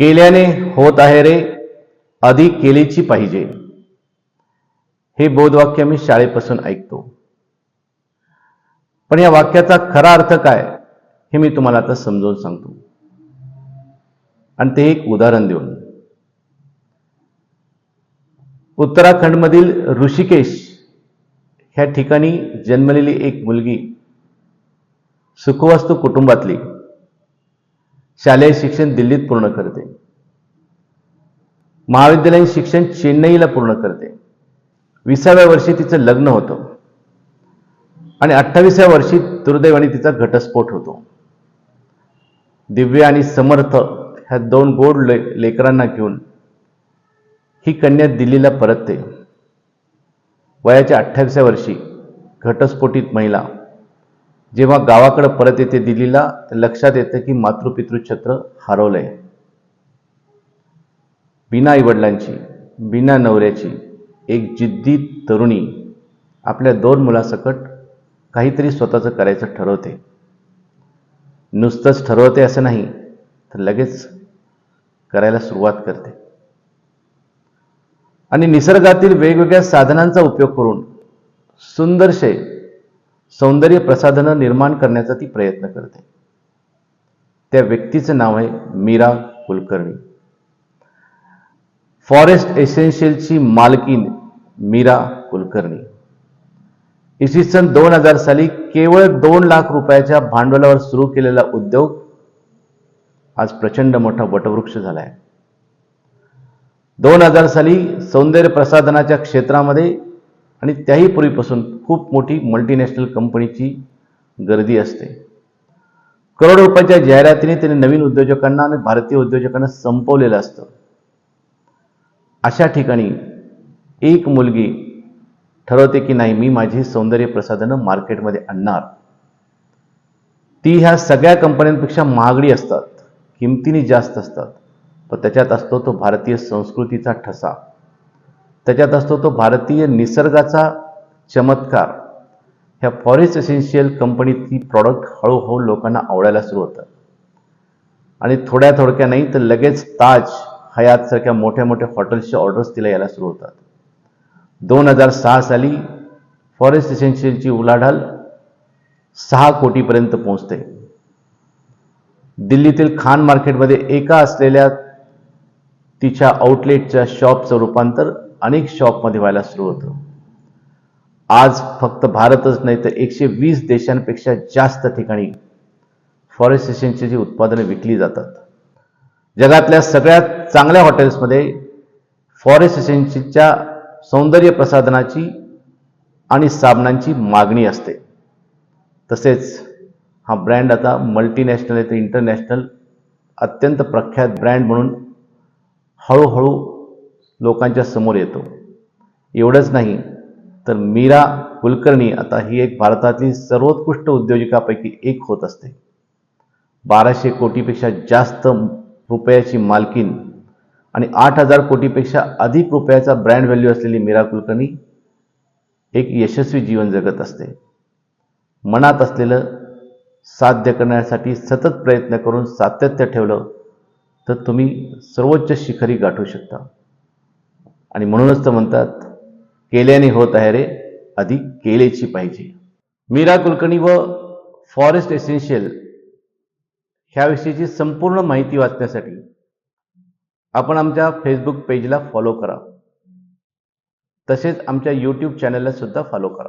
केल्याने होत आहे रे अधिक केलीची पाहिजे. हे बोधवाक्य मी शाळेपासून ऐकतो. पण या वाक्याचा खरा अर्थ काय हे मी तुम्हाला आता समजावून सांगतो. आणि ते एक उदाहरण देऊन. उत्तराखंडमधील ऋषिकेश ह्या ठिकाणी जन्मलेली एक मुलगी सुखवस्तू कुटुंबातली शालेय शिक्षण दिल्लीत पूर्ण करते. महाविद्यालयीन शिक्षण चेन्नईला पूर्ण करते. विसाव्या वर्षी तिचं लग्न होतं. आणि अठ्ठावीसव्या वर्षी दुर्दैवाने तिचा घटस्फोट होतो. दिव्य आणि समर्थ ह्या दोन गोड ले लेकरांना घेऊन ही कन्या दिल्लीला परतते. वयाच्या अठ्ठावीसव्या वर्षी घटस्फोटित महिला जेव्हा गावाकडे परत येते दिल्लीला लक्षात येतं की मातृपितृ छत्र हरवलंय. बिना आईवडिलांची बिना नवऱ्याची एक जिद्दी तरुणी आपल्या दोन मुलासकट काहीतरी स्वतःचं करायचं ठरवते. नुसतंच ठरवते असं नाही तर लगेच करायला सुरुवात करते. आणि निसर्गातील वेगवेगळ्या साधनांचा उपयोग करून सुंदरशे सौंदर्य प्रसाधनं निर्माण करण्याचा ती प्रयत्न करते. त्या व्यक्तीचं नाव आहे मीरा कुलकर्णी. फॉरेस्ट एसेन्शियलची मालकीन मीरा कुलकर्णी. इसवी सन दोन हजार साली केवळ दोन लाख रुपयाच्या भांडवलावर सुरू केलेला उद्योग आज प्रचंड मोठा वटवृक्ष झाला आहे दोन हजार साली सौंदर्य प्रसाधनाच्या क्षेत्रामध्ये आणि त्याही पूर्वीपासून खूप मोठी मल्टीनॅशनल कंपनीची गर्दी असते. करोडो रुपयाच्या जाहिरातीने त्याने नवीन उद्योजकांना आणि भारतीय उद्योजकांना संपवलेलं असतं. अशा ठिकाणी एक मुलगी ठरवते की नाही मी माझी सौंदर्य प्रसाधनं मार्केटमध्ये आणणार. ती ह्या सगळ्या कंपन्यांपेक्षा महागडी असतात किमतीने जास्त असतात पण त्याच्यात असतो तो भारतीय संस्कृतीचा ठसा. त्याच्यात असतो तो भारतीय निसर्गाचा चमत्कार. ह्या फॉरेस्ट एसेन्शियल कंपनीतली प्रॉडक्ट हळूहळू लोकांना आवडायला सुरू होतं. आणि थोड्या थोडक्या नाही तर लगेच ताज हयातसारख्या मोठ्या मोठ्या हॉटेल्सच्या ऑर्डर्स तिला यायला सुरू होतात. दोन हजार सहा साली फॉरेस्ट एसेन्शियलची उलाढाल सहा कोटीपर्यंत पोहोचते. दिल्लीतील खान मार्केटमध्ये एका असलेल्या तिच्या आउटलेटच्या शॉपचं रूपांतर अनेक शॉपमध्ये व्हायला सुरू होतं. आज फक्त भारतच नाही तर एकशे वीस देशांपेक्षा जास्त ठिकाणी फॉरेस्ट जी उत्पादनं विकली जातात. जगातल्या सगळ्यात चांगल्या हॉटेल्समध्ये फॉरेस्ट एसेन्शियलच्या सौंदर्य प्रसाधनाची आणि साबणांची मागणी असते. तसेच हा ब्रँड आता मल्टीनॅशनल आहे तर इंटरनॅशनल अत्यंत प्रख्यात ब्रँड म्हणून हळूहळू लोकांच्या समोर येतो. एवढंच नाही तर मीरा कुलकर्णी आता ही एक भारतातील सर्वोत्कृष्ट उद्योजकापैकी एक होत असते. बाराशे कोटीपेक्षा जास्त रुपयाची मालकीन आणि आठ हजार कोटीपेक्षा अधिक रुपयाचा ब्रँड व्हॅल्यू असलेली मीरा कुलकर्णी एक यशस्वी जीवन जगत असते. मनात असलेलं साध्य करण्यासाठी सतत प्रयत्न करून सातत्य ठेवलं तर तुम्ही सर्वोच्च शिखरी गाठू शकता. आणि म्हणूनच तर म्हणतात केल्याने होत आहे रे आधी केलेची पाहिजे. मीरा कुलकर्णी व फॉरेस्ट एसेन्शियल ह्याविषयीची संपूर्ण माहिती वाचण्यासाठी आपण आमच्या फेसबुक पेजला फॉलो करा. तसेच आमच्या यूट्यूब चॅनलला सुद्धा फॉलो करा.